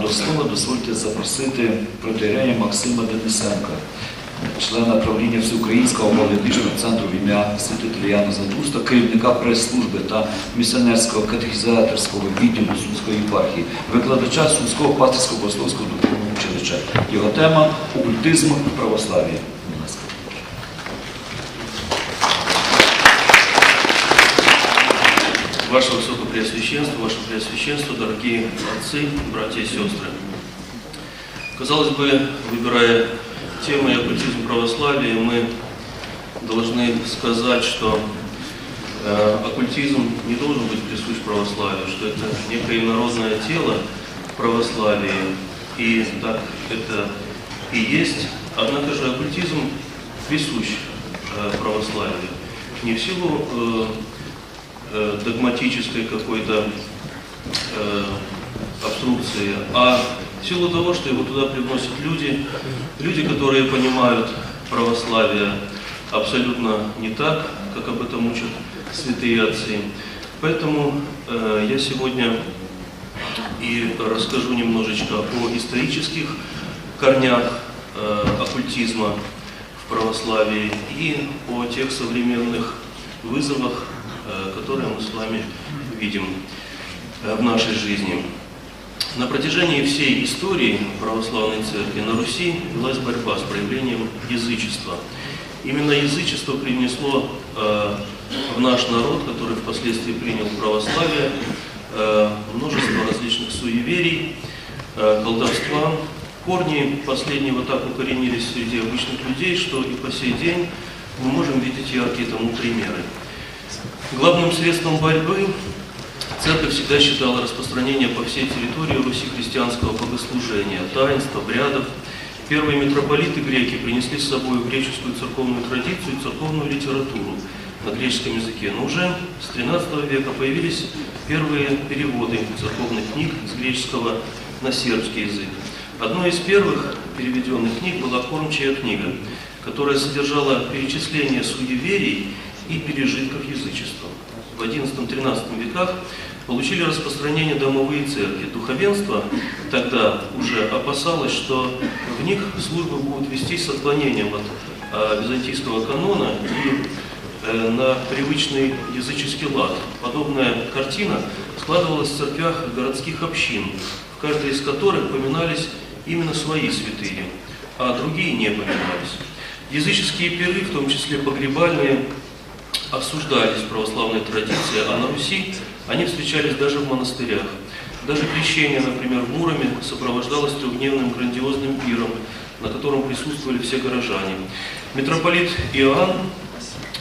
До слова дозвольте запросити протирення Максима Денисенка, члена правління Всеукраїнського молодіжного центру в ім'я Святителя Яна Златуста, керівника прес-служби та місіонерського катехізаторського відділу Сумської єпархії, викладача Сумського пасторського богословського духовного училища. Його тема окультизм в православ'ї. Ваше Высокопреосвященство, Ваше Преосвященство, дорогие отцы, братья и сестры. Казалось бы, выбирая темы оккультизм православия, мы должны сказать, что э, оккультизм не должен быть присущ православию, что это некое народное тело православия, и так это и есть. Однако же оккультизм присущ э, православию. Не в силу э, э, догматической какой-то э, обструкции, а в силу того, что его туда привносят люди, люди, которые понимают православие абсолютно не так, как об этом учат святые отцы. Поэтому э, я сегодня и расскажу немножечко о исторических корнях э, оккультизма в православии и о тех современных вызовах, которые мы с вами видим э, в нашей жизни. На протяжении всей истории православной церкви на Руси велась борьба с проявлением язычества. Именно язычество принесло э, в наш народ, который впоследствии принял православие, э, множество различных суеверий, э, колдовства. Корни последнего так укоренились среди обычных людей, что и по сей день мы можем видеть яркие тому примеры. Главным средством борьбы церковь всегда считала распространение по всей территории Руси христианского богослужения, таинств, обрядов. Первые митрополиты греки принесли с собой греческую церковную традицию и церковную литературу на греческом языке. Но уже с XIII века появились первые переводы церковных книг с греческого на сербский язык. Одной из первых переведенных книг была «Кормчая книга», которая содержала перечисление суеверий и пережитков язычества. В XI-XIII веках получили распространение домовые церкви. Духовенство тогда уже опасалось, что в них службы будут вестись с отклонением от э, византийского канона и э, на привычный языческий лад. Подобная картина складывалась в церквях городских общин, в каждой из которых поминались именно свои святые, а другие не поминались. Языческие пиры, в том числе погребальные, осуждались в православной традиции, а на Руси они встречались даже в монастырях. Даже крещение, например, в Муроме сопровождалось трехдневным грандиозным пиром, на котором присутствовали все горожане. Митрополит Иоанн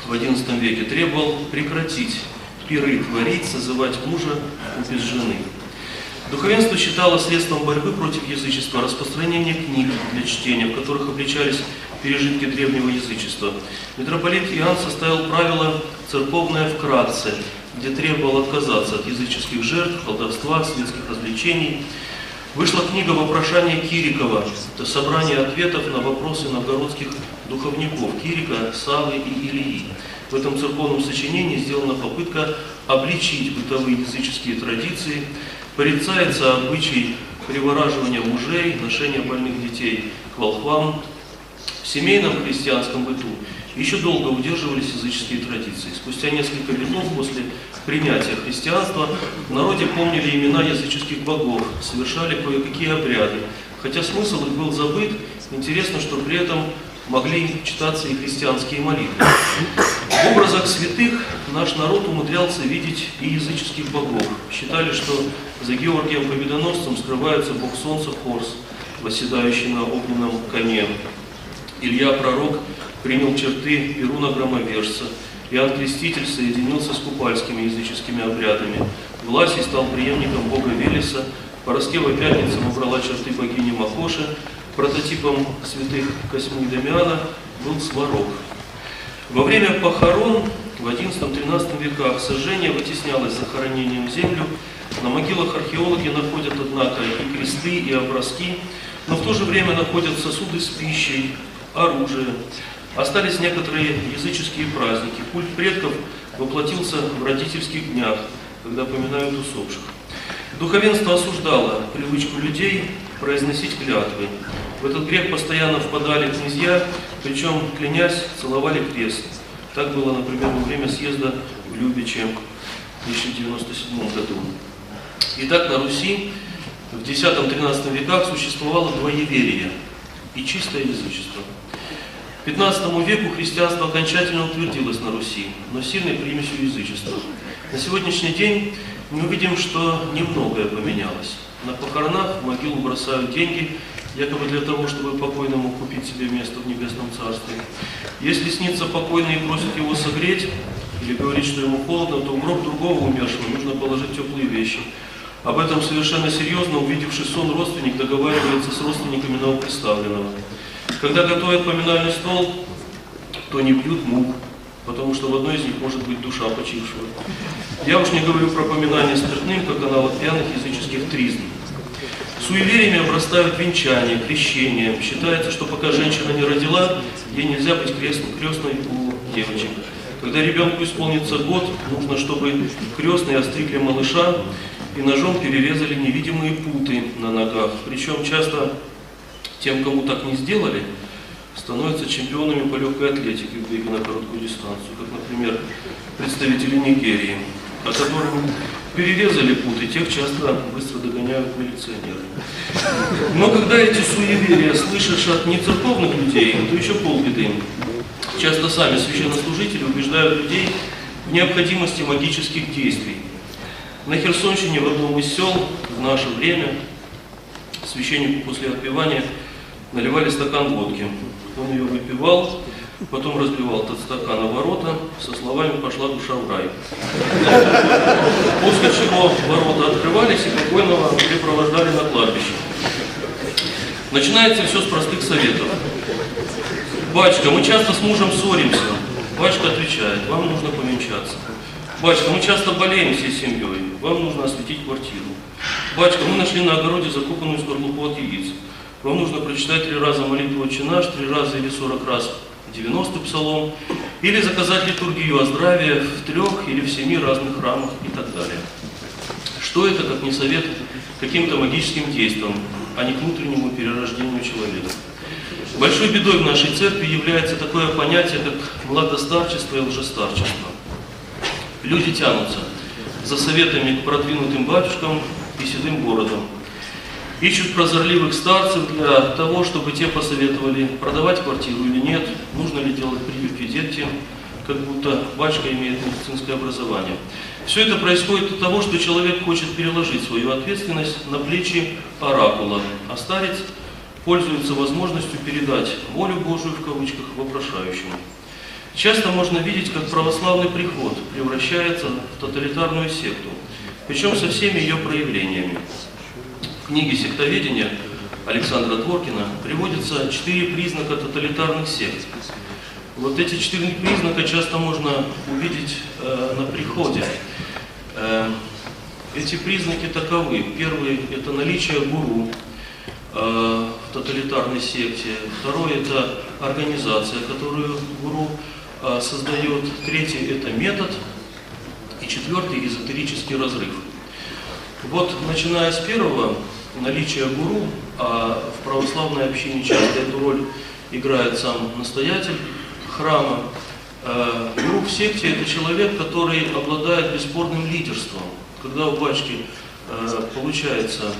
в XI веке требовал прекратить пиры творить, созывать мужа без жены. Духовенство считало средством борьбы против язычества распространение книг для чтения, в которых обличались пережитки древнего язычества. Митрополит Иоанн составил правило «церковное вкратце», где требовал отказаться от языческих жертв, колдовства, светских развлечений. Вышла книга «Вопрошание Кирикова», это собрание ответов на вопросы новгородских духовников Кирика, Савы и Илии. В этом церковном сочинении сделана попытка обличить бытовые языческие традиции, порицается обычай привораживания мужей, ношения больных детей к волхвам. В семейном христианском быту еще долго удерживались языческие традиции. Спустя несколько веков после принятия христианства в народе помнили имена языческих богов, совершали кое-какие обряды. Хотя смысл их был забыт, интересно, что при этом могли читаться и христианские молитвы. В образах святых наш народ умудрялся видеть и языческих богов. Считали, что за Георгием Победоносцем скрывается бог солнца Хорс, восседающий на огненном коне. Илья Пророк принял черты Перуна Громовержца. Иоанн Креститель соединился с купальскими языческими обрядами. Власий стал преемником бога Велеса. Пороскева Пятница убрала черты богини Макоши. Прототипом святых Косьмы Дамиана был Сварог. Во время похорон в XI-XIII веках сожжение вытеснялось захоронением в землю. На могилах археологи находят, однако, и кресты, и образки, но в то же время находят сосуды с пищей, оружие. Остались некоторые языческие праздники. Культ предков воплотился в родительских днях, когда поминают усопших. Духовенство осуждало привычку людей произносить клятвы. В этот грех постоянно впадали князья, причем, клянясь, целовали крест. Так было, например, во время съезда в Любиче в 1097 году. Итак, на Руси в X-XIII веках существовало двоеверие и чистое язычество. К XV веку христианство окончательно утвердилось на Руси, но сильной примесью язычества. На сегодняшний день мы увидим, что немногое поменялось. На похоронах в могилу бросают деньги, якобы для того, чтобы покойному купить себе место в небесном царстве. Если снится покойный и просит его согреть, или говорит, что ему холодно, то в гроб другого умершего нужно положить теплые вещи. Об этом совершенно серьезно, увидевший сон родственник, договаривается с родственниками новоприставленного. Когда готовят поминальный стол, то не бьют мух, потому что в одной из них может быть душа почившего. Я уж не говорю про поминание спиртным, как аналог пьяных языческих тризн. Суевериями обрастают венчание, крещение. Считается, что пока женщина не родила, ей нельзя быть крестной, крестной у девочек. Когда ребенку исполнится год, нужно, чтобы крестные остригли малыша и ножом перерезали невидимые путы на ногах. Причем часто тем, кому так не сделали, становятся чемпионами по легкой атлетике в беге на короткую дистанцию, как, например, представители Нигерии, о которых перерезали путы, тех часто быстро догоняют милиционеры. Но когда эти суеверия слышишь от нецерковных людей, то еще полбеды. Часто сами священнослужители убеждают людей в необходимости магических действий. На Херсонщине в одном из сел в наше время священнику после отпевания наливали стакан водки. Он ее выпивал, потом разбивал этот стакан о ворота, со словами «пошла душа в рай». После чего ворота открывались и покойного припровождали на кладбище. Начинается все с простых советов. «Батюшка, мы часто с мужем ссоримся». Батюшка отвечает, «Вам нужно повенчаться». «Батюшка, мы часто болеем всей семьей. Вам нужно осветить квартиру». «Батюшка, мы нашли на огороде закупанную скорлупу от яиц. Вам нужно прочитать три раза молитву «Отче наш», три раза или сорок раз 90 псалом, или заказать литургию о здравии в трех или в семи разных храмах и так далее. Что это, как не совет каким-то магическим действиям, а не к внутреннему перерождению человека? Большой бедой в нашей церкви является такое понятие, как младостарчество и лжестарчество. Люди тянутся за советами к продвинутым батюшкам и седым бородам, ищут прозорливых старцев для того, чтобы те посоветовали, продавать квартиру или нет, нужно ли делать прививки детям, как будто батюшка имеет медицинское образование. Все это происходит от того, что человек хочет переложить свою ответственность на плечи оракула, а старец пользуется возможностью передать волю Божию в кавычках вопрошающему. Часто можно видеть, как православный приход превращается в тоталитарную секту, причем со всеми ее проявлениями книге «Сектоведение» Александра Дворкина приводится четыре признака тоталитарных сект. Вот эти четыре признака часто можно увидеть э, на приходе. Э, эти признаки таковы. Первый – это наличие гуру э, в тоталитарной секте. Второй – это организация, которую гуру э, создает. Третий – это метод. И четвертый – эзотерический разрыв. Вот начиная с первого, наличие гуру, а в православной общине часто эту роль играет сам настоятель храма. Э, гуру в секте – это человек, который обладает бесспорным лидерством. Когда у батюшки э, получается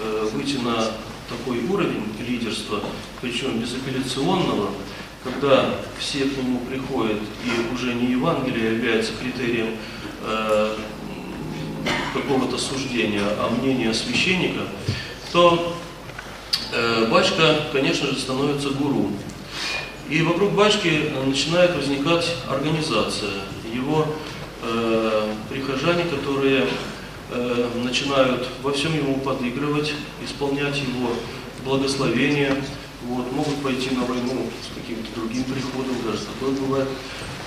э, выйти на такой уровень лидерства, причем безапелляционного, когда все к нему приходят, и уже не Евангелие является критерием какого-то суждения, а мнения священника, то э, батюшка, конечно же, становится гуру. И вокруг батюшки начинает возникать организация. Его э, прихожане, которые э, начинают во всем ему подыгрывать, исполнять его благословения, вот, могут пойти на войну с каким-то другим приходом, даже такое бывает,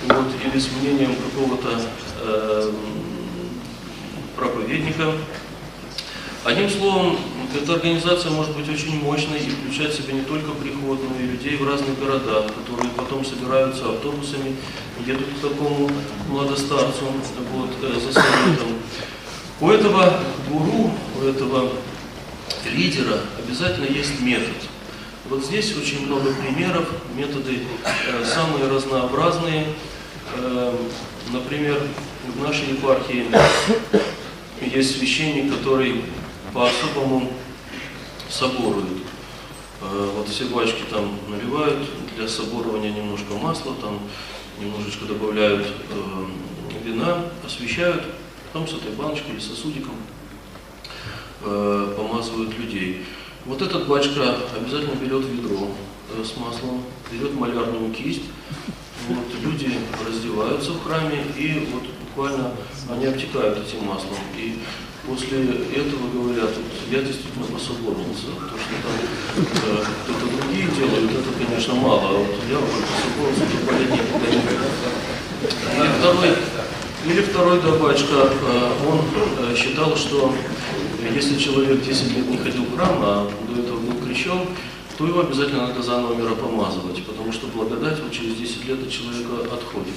вот, или с мнением какого-то э, проповедника. Одним словом, эта организация может быть очень мощной и включать в себя не только приход, но и людей в разных городах, которые потом собираются автобусами, едут к такому младостарцу вот, э, за советом. У этого гуру у этого лидера обязательно есть метод. Вот здесь очень много примеров, методы э, самые разнообразные. Э, например, в нашей епархии есть священник, который по-особому соборует. Э, вот все бачки там наливают для соборования немножко масла, там немножечко добавляют э, вина, освещают, потом с этой баночкой или сосудиком э, помазывают людей. Вот этот бачка обязательно берет ведро с маслом, берет малярную кисть, вот, люди раздеваются в храме, и вот буквально они обтекают этим маслом. И после этого говорят, вот, я действительно пособорился, то, что там э, кто-то другие делают, это, конечно, мало, а вот я уже пособорился, то более никогда Или второй, или второй добачка, э, он э, считал, что если человек 10 лет не ходил в храм, а до этого был крещен, то его обязательно надо заново миропомазывать, потому что благодать вот через 10 лет от человека отходит.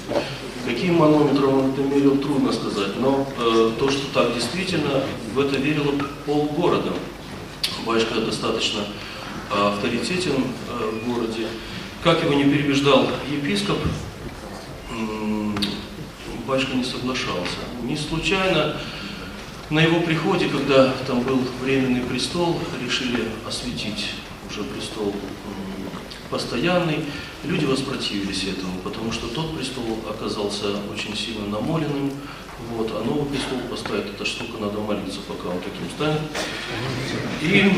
Каким манометром он это мерил, трудно сказать, но э, то, что так действительно, в это верило полгорода. Батюшка достаточно э, авторитетен э, в городе. Как его не перебеждал епископ, м, батюшка не соглашался. Не случайно на его приходе, когда там был временный престол, решили осветить уже престол постоянный, люди воспротивились этому, потому что тот престол оказался очень сильно намоленным, вот, а новый престол поставить, эта штука, надо молиться, пока он таким станет. И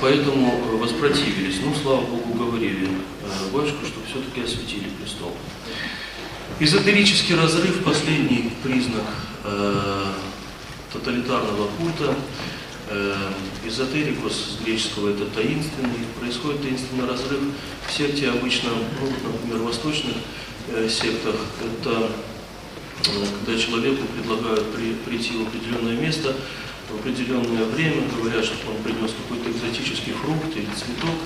поэтому э, воспротивились. Ну, слава Богу, уговорили э, батюшку, что все-таки осветили престол. Эзотерический разрыв – последний признак э, тоталитарного культа. Э, эзотерикус с греческого это таинственный. Происходит таинственный разрыв в секте обычно, ну, например, в восточных э, сектах. Это э, когда человеку предлагают при, прийти в определенное место в определенное время, говорят, что он принес какой-то экзотический фрукт или цветок,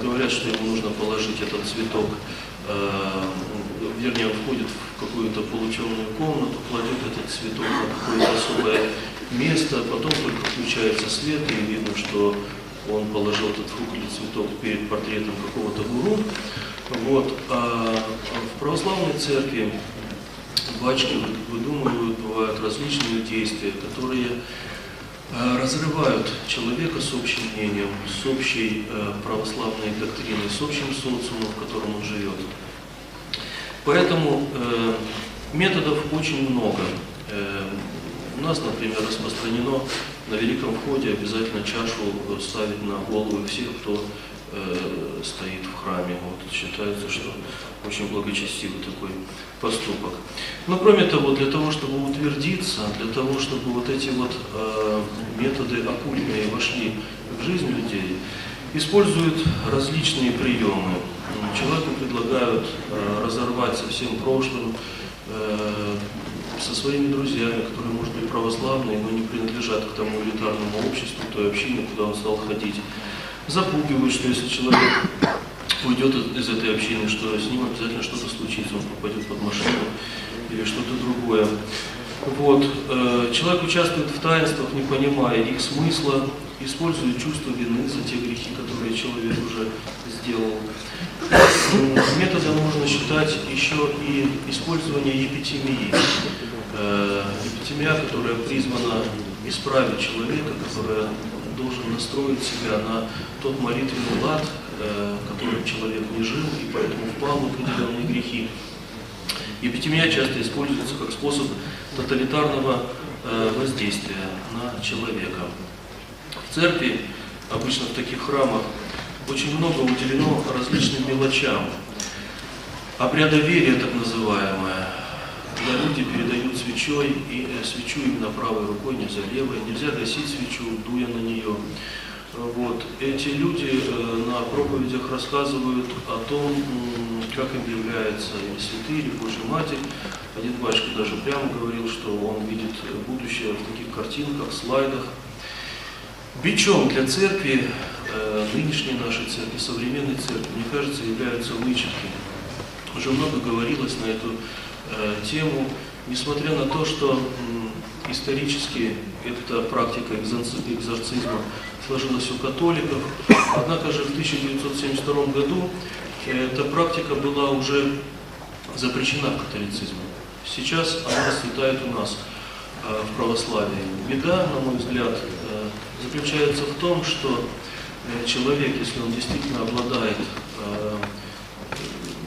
говорят, что ему нужно положить этот цветок вернее, он входит в какую-то полутемную комнату, кладет этот цветок на какое-то особое место, потом только включается свет, и видно, что он положил этот фрукт или цветок перед портретом какого-то гуру. Вот. А в православной церкви бачки выдумывают, бывают различные действия, которые э, разрывают человека с общим мнением, с общей э, православной доктриной, с общим социумом, в котором он живет. Поэтому э, методов очень много. У нас, например, распространено на Великом Входе обязательно чашу ставить на голову всех, кто э, стоит в храме. Вот считается, что очень благочестивый такой поступок. Но кроме того, для того, чтобы утвердиться, для того, чтобы вот эти вот э, методы оккультные вошли в жизнь людей, используют различные приемы. Человеку предлагают э, разорвать со всем прошлым, э, со своими друзьями, которые, может быть, православные, но не принадлежат к тому элитарному обществу, той общине, куда он стал ходить. Запугивают, что если человек уйдет из этой общины, что с ним обязательно что-то случится, он попадет под машину или что-то другое. Вот. Э, человек участвует в таинствах, не понимая их смысла, использует чувство вины за те грехи, которые человек уже сделал. Методом можно считать еще и использование епитемии. Э, епитемия, которая призвана исправить человека, которая должен настроить себя на тот молитвенный лад, э, которым человек не жил, и поэтому впал в определенные грехи. Епитемия часто используется как способ тоталитарного э, воздействия на человека. В церкви, обычно в таких храмах, очень много уделено различным мелочам. Обряда верия, так называемая, когда люди передают свечой, и э, свечу именно правой рукой, нельзя левой, нельзя гасить свечу, дуя на нее. Вот. Эти люди э, на проповедях рассказывают о том, как им является или святые, или Божья Матерь. Один батюшка даже прямо говорил, что он видит будущее в таких картинках, слайдах. Бичом для церкви, э, нынешней нашей церкви, современной церкви, мне кажется, являются вычетки. Уже много говорилось на эту э, тему, несмотря на то, что исторически эта практика экзорци- экзорцизма сложилась у католиков. Однако же в 1972 году эта практика была уже запрещена в католицизме. Сейчас она расцветает у нас э, в православии. Беда, на мой взгляд, э, заключается в том, что э, человек, если он действительно обладает э,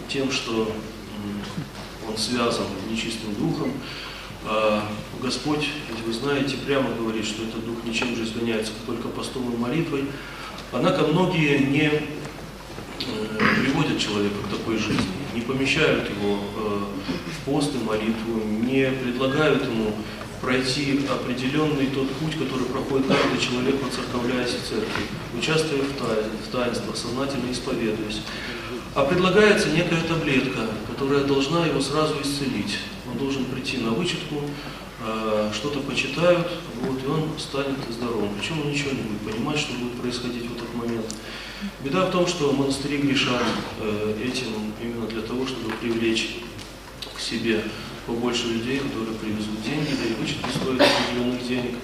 тем, что связан нечистым духом, а Господь, ведь вы знаете, прямо говорит, что этот дух ничем же изгоняется, только постом и молитвой. Однако многие не э, приводят человека к такой жизни, не помещают его э, в пост и молитву, не предлагают ему пройти определенный тот путь, который проходит каждый человек, воцерковляясь в церкви, участвуя в таинствах, сознательно исповедуясь. А предлагается некая таблетка, которая должна его сразу исцелить. Он должен прийти на вычетку, э, что-то почитают, вот, и он станет здоровым. Причем он ничего не будет понимать, что будет происходить в этот момент. Беда в том, что монастыри грешат э, этим именно для того, чтобы привлечь к себе побольше людей, которые привезут деньги, да и вычетки стоят определенных денег.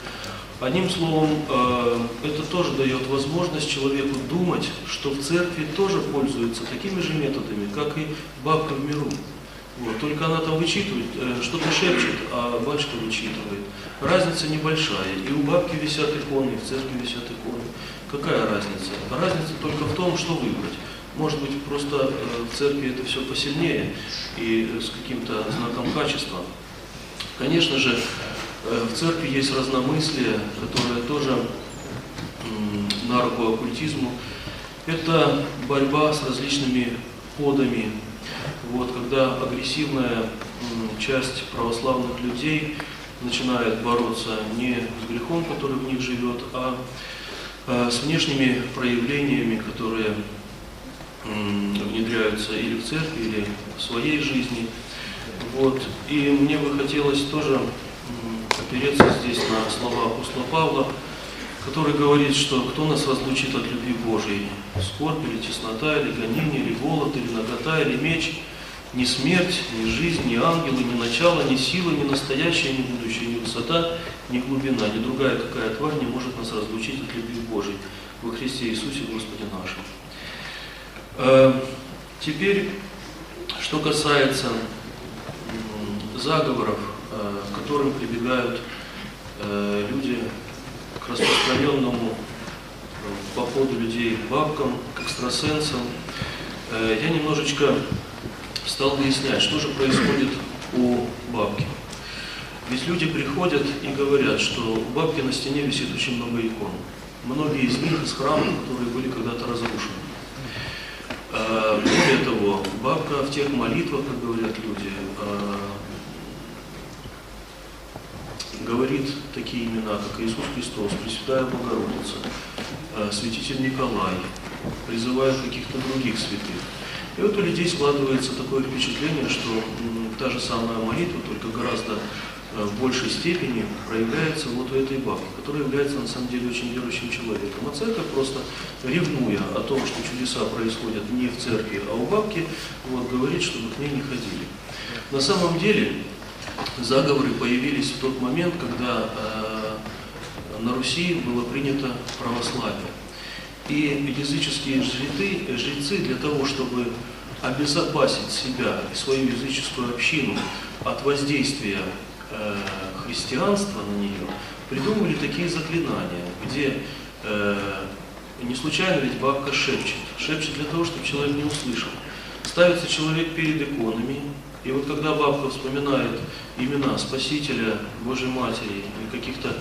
Одним словом, э, это тоже дает возможность человеку думать, что в церкви тоже пользуются такими же методами, как и бабка в миру. Вот, только она там вычитывает, э, что-то шепчет, а батюшка вычитывает. Разница небольшая. И у бабки висят иконы, и в церкви висят иконы. Какая разница? Разница только в том, что выбрать. Может быть, просто э, в церкви это все посильнее и с каким-то знаком качества. Конечно же, в церкви есть разномыслие, которое тоже на руку оккультизму. Это борьба с различными подами. Вот, когда агрессивная часть православных людей начинает бороться не с грехом, который в них живет, а э, с внешними проявлениями, которые внедряются или в церкви, или в своей жизни. Вот. И мне бы хотелось тоже опереться здесь на слова апостола Павла, который говорит, что кто нас разлучит от любви Божией? Скорбь или теснота, или гонение, или голод, или нагота, или меч? Ни смерть, ни жизнь, ни ангелы, ни начало, ни сила, ни настоящее, ни будущее, ни высота, ни глубина, ни другая какая тварь не может нас разлучить от любви Божией во Христе Иисусе Господе нашем. Э, Теперь, что касается заговоров, к которым прибегают э, люди к распространенному э, походу людей к бабкам, к экстрасенсам, э, я немножечко стал выяснять, что же происходит у бабки. Ведь люди приходят и говорят, что у бабки на стене висит очень много икон. Многие из них из храмов, которые были когда-то разрушены. Э, Более того, бабка в тех молитвах, как говорят люди, э, говорит такие имена, как Иисус Христос, Пресвятая Богородица, э, Святитель Николай, призывает каких-то других святых. И вот у людей складывается такое впечатление, что та же самая молитва, только гораздо э, в большей степени проявляется вот у этой бабки, которая является на самом деле очень верующим человеком. А церковь просто ревнуя о том, что чудеса происходят не в церкви, а у бабки, вот, говорит, чтобы к ней не ходили. На самом деле заговоры появились в тот момент, когда э, на Руси было принято православие. И языческие жрецы, жрецы для того, чтобы обезопасить себя и свою языческую общину от воздействия э, христианства на нее, придумывали такие заклинания, где э, не случайно ведь бабка шепчет. Шепчет для того, чтобы человек не услышал. Ставится человек перед иконами, и вот когда бабка вспоминает имена Спасителя, Божьей Матери и каких-то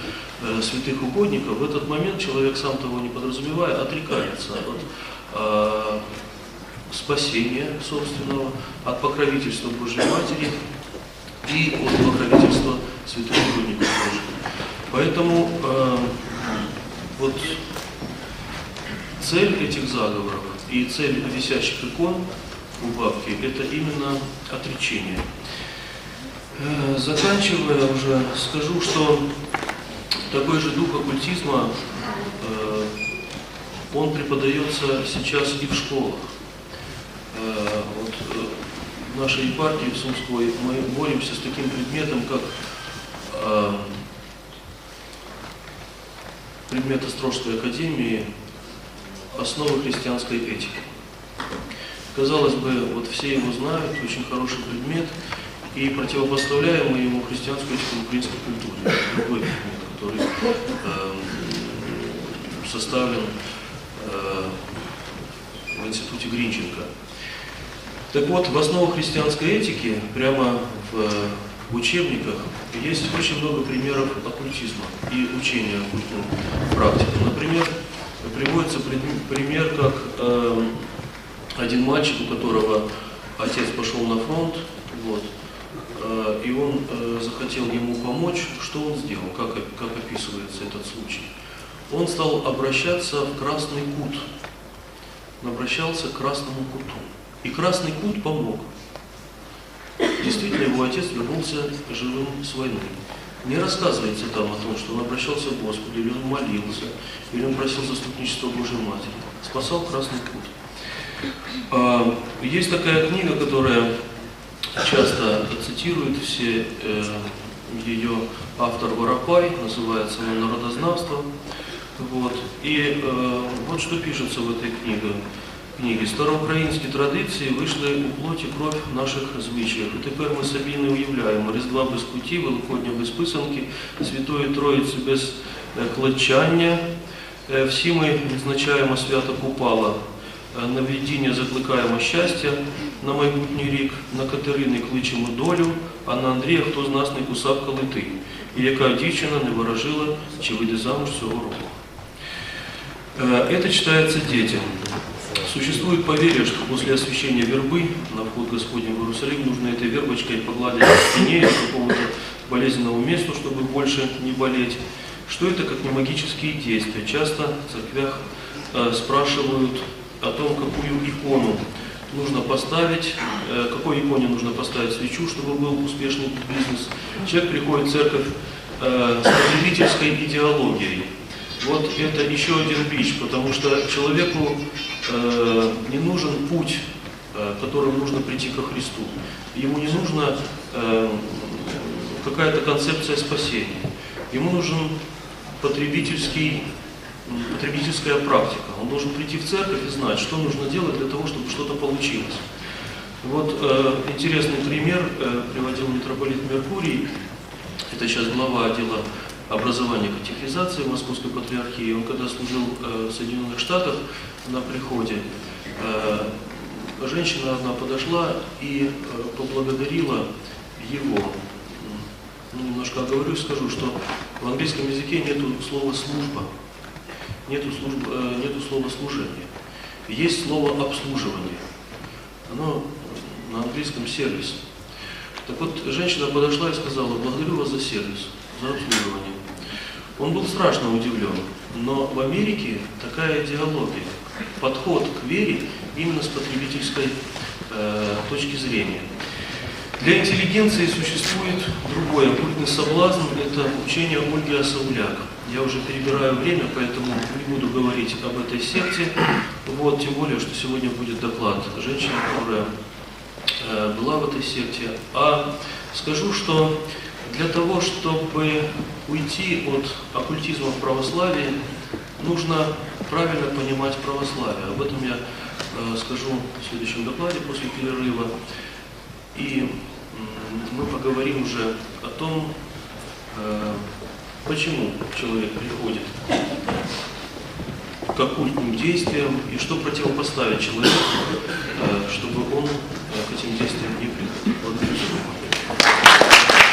э, святых угодников, в этот момент человек, сам того не подразумевая, отрекается от э, спасения собственного, от покровительства Божьей Матери и от покровительства святых угодников Божьих. Поэтому э, вот цель этих заговоров и цель висящих икон у бабки – это именно отречение. Э, Заканчивая уже, скажу, что такой же дух оккультизма, э, он преподается сейчас и в школах. Э, Вот в нашей епархии в Сумской мы боремся с таким предметом, как предмет Острожской академии «Основы христианской этики». Казалось бы, вот все его знают, очень хороший предмет, и противопоставляем мы ему христианскую этику украинской культуре. Другой предмет, который э, составлен э, в институте Гринченко. Так вот, в основах христианской этики, прямо в, учебниках, есть очень много примеров оккультизма и учения оккультным практикам. Например, приводится пример, как э, один мальчик, у которого отец пошел на фронт, вот, э, и он э, захотел ему помочь, что он сделал, как, как описывается этот случай. Он стал обращаться в красный кут, он обращался к красному куту. И красный кут помог. Действительно, его отец вернулся живым с войны. Не рассказывается там о том, что он обращался к Господу, или он молился, или он просил заступничества Божьей Матери. Спасал красный кут. А, Есть такая книга, которая часто цитирует все э, ее автор Воропай, называется она «Народознавство». Вот. И э, вот что пишется в этой книге. книги. Староукраїнські традиції вийшли у плоті кров наших звичаїв. І тепер ми собі не уявляємо Різдва без куті, Великодня без писанки, Святої Троїці без е, клочання. Е, Всі ми відзначаємо свято Купала. Е, На віддіння закликаємо щастя на майбутній рік, на Катерини кличемо долю, а на Андрія хто з нас не кусав калити. І яка дівчина не ворожила, чи вийде замуж цього року. Э, Это читается детям. Существует поверье, что после освящения вербы на вход Господень в Иерусалим нужно этой вербочкой погладить по спине или какому-то болезненному месту, чтобы больше не болеть. Что это как не магические действия? Часто в церквях э, спрашивают о том, какую икону нужно поставить, э, какой иконе нужно поставить свечу, чтобы был успешный бизнес. Человек приходит в церковь э, с потребительской идеологией. Вот это еще один бич, потому что человеку э, не нужен путь, э, которым нужно прийти ко Христу. Ему не нужна э, какая-то концепция спасения. Ему нужен потребительский, потребительская практика. Он должен прийти в церковь и знать, что нужно делать для того, чтобы что-то получилось. Вот э, интересный пример э, приводил митрополит Меркурий. Это сейчас глава отдела образования катехизации Московской Патриархии. Он когда служил э, в Соединенных Штатах на приходе, э, женщина одна подошла и э, поблагодарила его. Ну, немножко оговорюсь, скажу, что в английском языке нету слова служба, нету, служб, э, нету слова служение. Есть слово обслуживание. Оно на английском сервис. Так вот, женщина подошла и сказала, благодарю вас за сервис, за обслуживание. Он был страшно удивлен, но в Америке такая идеология, подход к вере именно с потребительской э, точки зрения. Для интеллигенции существует другой оккультный соблазн, это учение Ольги Осауляк. Я уже перебираю время, поэтому не буду говорить об этой секте. Вот, тем более, что сегодня будет доклад женщины, которая э, была в этой секте. А скажу, что для того, чтобы уйти от оккультизма в православие, нужно правильно понимать православие. Об этом я э, скажу в следующем докладе после перерыва. И мы поговорим уже о том, э, почему человек приходит к оккультным действиям и что противопоставить человеку, э, чтобы он э, к этим действиям не приходил.